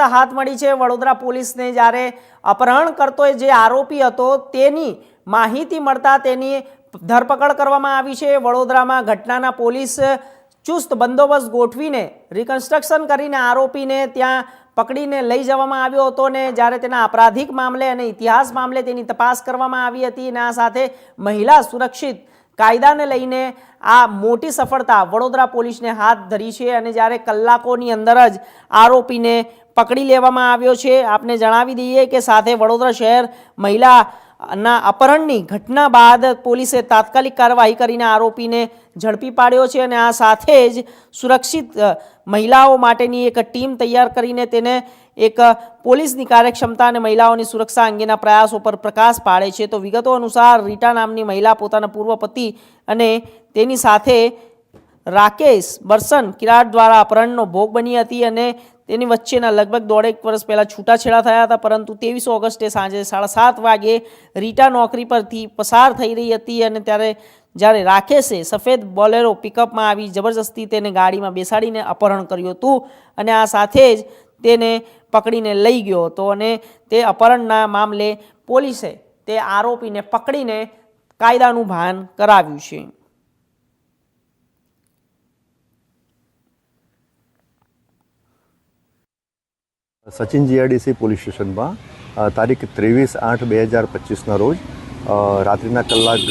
હાથ મળી છે. વડોદરા પોલીસને જ્યારે અપહરણ કરતો જે આરોપી હતો, તેની માહિતી મળતા તેની ધરપકડ કરવામાં આવી છે. વડોદરામાં ઘટનાના પોલીસ ચુસ્ત બંદોબસ્ત ગોઠવીને રિકન્સ્ટ્રક્શન કરીને આરોપીને ત્યાં પકડીને લઈ જવામાં આવ્યો હતો ને જ્યારે તેના આપરાધિક મામલે અને ઇતિહાસ મામલે તેની તપાસ કરવામાં આવી હતી. અને આ સાથે મહિલા સુરક્ષિત કાયદાને લઈને આ મોટી સફળતા વડોદરા પોલીસને હાથ ધરી છે અને જ્યારે કલાકોની અંદર જ આરોપીને પકડી લેવામાં આવ્યો છે, આપને જણાવી દઈએ કે સાથે વડોદરા શહેર મહિલાના અપહરણની ઘટના બાદ પોલીસે તાત્કાલિક કાર્યવાહી કરીને આરોપીને ઝડપી પાડ્યો છે અને આ સાથે જ સુરક્ષિત મહિલાઓ માટેની એક ટીમ તૈયાર કરીને તેને એક પોલીસની કાર્યક્ષમતા અને મહિલાઓની સુરક્ષા અંગેના પ્રયાસો પર પ્રકાશ પાડે છે. તો વિગતો અનુસાર રીટા નામની મહિલા પોતાના પૂર્વ પતિ અને તેની સાથે રાકેશ, બરસન, કિરાટ દ્વારા અપહરણનો ભોગ બની હતી અને તેની વચ્ચેના લગભગ દોઢેક વર્ષ પહેલાં છૂટાછેડા થયા હતા, પરંતુ ત્રેવીસ ઓગસ્ટે સાંજે સાડા સાત વાગે રીટા નોકરી પરથી પસાર થઈ રહી હતી અને ત્યારે જ્યારે રાકેશે સફેદ બોલેરો પિકઅપમાં આવી જબરજસ્તી તેને ગાડીમાં બેસાડીને અપહરણ કર્યું હતું અને આ સાથે જ તેને પકડીને લઈ ગયો હતો અને તે અપહરણના મામલે પોલીસે તે આરોપીને પકડીને કાયદાનું ભાન કરાવ્યું છે. સચિન જીઆરડીસી પોલીસ સ્ટેશનમાં તારીખ ત્રેવીસ આઠ બે હજાર પચીસના રોજ રાત્રિના કલાક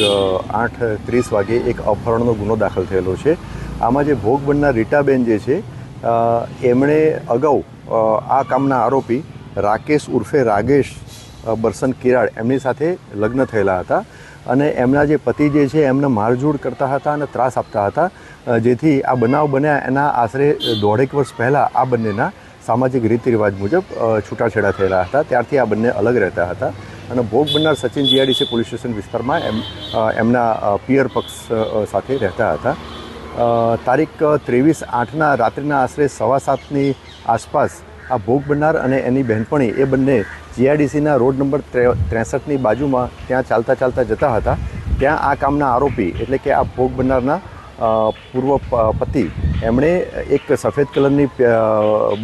આઠ ત્રીસ વાગે એક અપહરણનો ગુનો દાખલ થયેલો છે. આમાં જે ભોગ રીટાબેન જે છે એમણે અગાઉ આ કામના આરોપી રાકેશ ઉર્ફે રાગેશ બરસન કિરાડ એમની સાથે લગ્ન થયેલા હતા અને એમના જે પતિ જે છે એમને મારઝૂડ કરતા હતા અને ત્રાસ આપતા હતા જેથી આ બનાવ બન્યા એના આશરે દોઢેક વર્ષ પહેલાં આ બંનેના સામાજિક રીતિ રિવાજ મુજબ છૂટાછેડા થયેલા હતા. ત્યારથી આ બંને અલગ રહેતા હતા અને ભોગ બનનાર સચિન જીઆરડીસી પોલીસ સ્ટેશન વિસ્તારમાં એમ એમના પિયર પક્ષ સાથે રહેતા હતા. તારીખ ત્રેવીસ આઠના રાત્રિના આશરે સવા સાતની આસપાસ આ ભોગ બનનાર અને એની બહેનપણી એ બંને જીઆરડીસીના રોડ નંબર ત્રેસઠની બાજુમાં ત્યાં ચાલતા ચાલતા જતા હતા. ત્યાં આ કામના આરોપી એટલે કે આ ભોગ બનનારના પૂર્વ પતિ એમણે એક સફેદ કલરની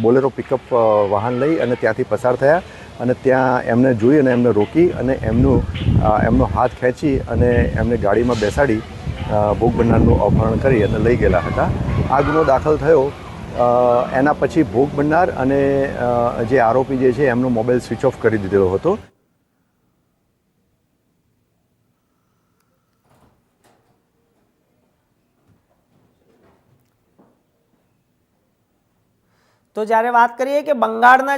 બોલેરો પિકઅપ વાહન લઈ અને ત્યાંથી પસાર થયા અને ત્યાં એમને જોઈ અને એમને રોકી અને એમનું એમનો હાથ ખેંચી અને એમને ગાડીમાં બેસાડી ભોગ બનનારનું અપહરણ કરી અને લઈ ગયેલા હતા. આ ગુનો દાખલ થયો. એના પછી ભોગ બનનાર અને જે આરોપી જે છે એમનો મોબાઈલ સ્વિચ ઓફ કરી દીધેલો હતો. તો જ્યારે વાત કરીએ કે બંગાળના